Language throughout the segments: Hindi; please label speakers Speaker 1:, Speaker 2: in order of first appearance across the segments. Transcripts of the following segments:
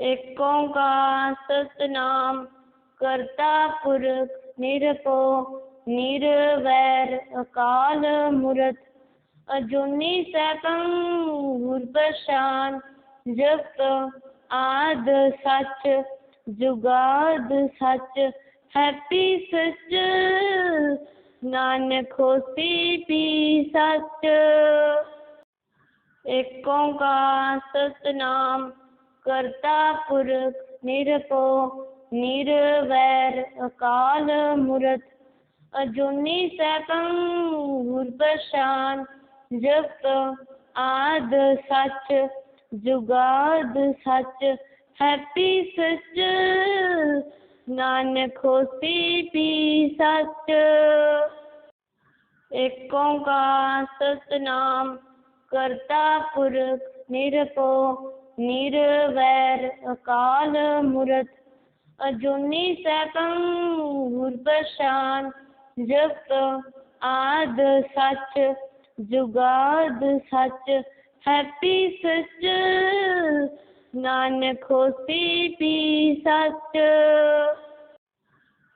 Speaker 1: एक का सतनाम करता पुरख निरपो निरवैर अकाल मूरत। अजूनी सैकं गुरप्रशान जप आद सच, जुगाद सच, हैप्पी सच, नानक होसी भी सच। एकों का सतनाम करता पुरख निरपो निरवैर अकाल मूर्त। अजूनी सैकं गुरप्रशान जप आद सच, जुगाद सच। हैप्पी सच, नानक होसी भी सच। एक ओंकार सतनाम करता पुरख निरपो निरवैर अकाल मूरत, अजूनी सैकं गुरप्रशान जप आद सच, जुगाद सच, हैप्पी सच, नानक होसी भी सच।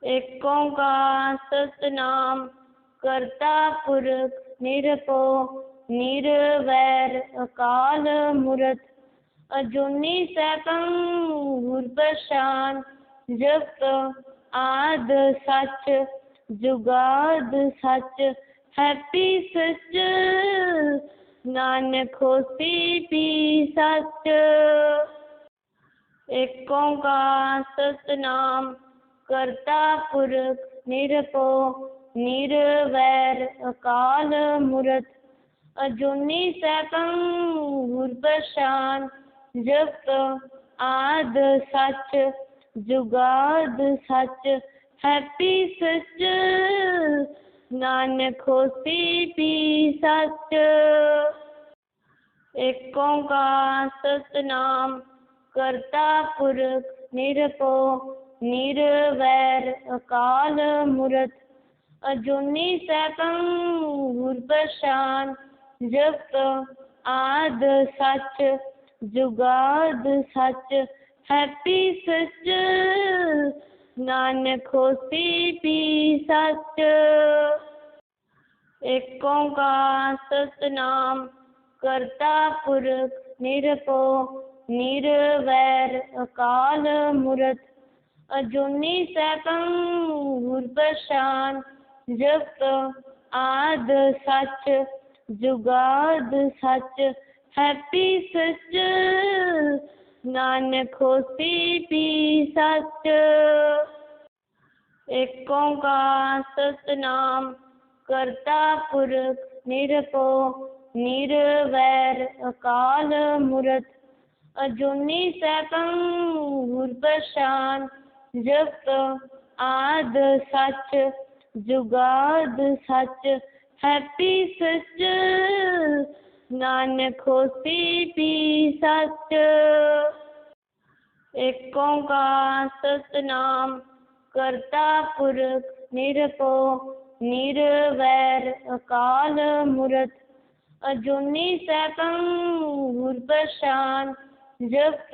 Speaker 1: एक ओंकार सतनाम करता पुरख निरपो, निरवैर अकाल मूरत अजूनी सैकं गुरप्रशान जप, आद, सच, जुगाद, सच, हैप्पी सच, नानक होसी भी सच। एक ओंकार सतनाम करता पुरख निरपो, निरवैर अकाल मूरत। अजूनी सैकं गुरप्रशान जप, आद सच, जुगाद सच, हैप्पी सच, नानक होसी भी सच। एक ओंकार सतनाम करता पुरख निरपो, निरवैर अकाल मूरत। अजूनी सैकं गुरप्रशान जप, आद सच जुगाद सच हैप्पी सच। नानक होसी भी सच। एक सतनाम करता पुरख निरपो निरवैर अकाल मूरत। अजूनी सैकं गुरप्रशान जप आद सच, जुगाद सच। हैप्पी सच, नानक होसी भी सच। एक का सतनाम करता पुरख निरपो निरवैर अकाल मूरत। अजूनी सैकं गुरप्रशान जप आद सच, जुगाद सच। हैप्पी सच नानक होसी भी सच। एक का सतनाम करता पुरख निरपो, निरवैर अकाल मूरत। अजूनी सैकं गुरप्रशान जप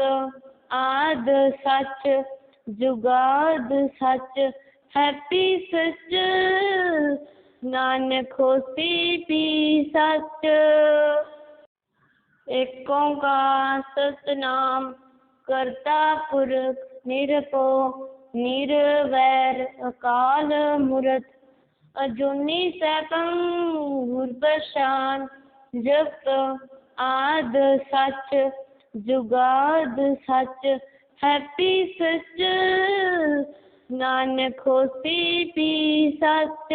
Speaker 1: आद सच, जुगाद सच। हैप्पी सच नानक होसी भी सच। एक ओंकार सतनाम करता पुरख निरपो, निरवैर अकाल मूरत। अजूनी सैकं गुरप्रशान जप आद सच, जुगाद सच। हैप्पी सच नानक होसी भी सच।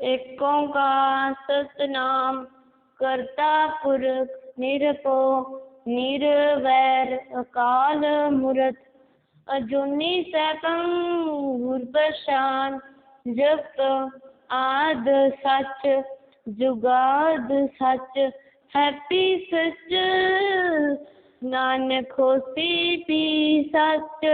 Speaker 1: एक ओंकार सतनाम करता पुरख निरपो, निरवैर अकाल मूरत। अजूनी सैकं गुरप्रशान जप आद सच, जुगाद सच। हैप्पी सच नानक होसी भी सच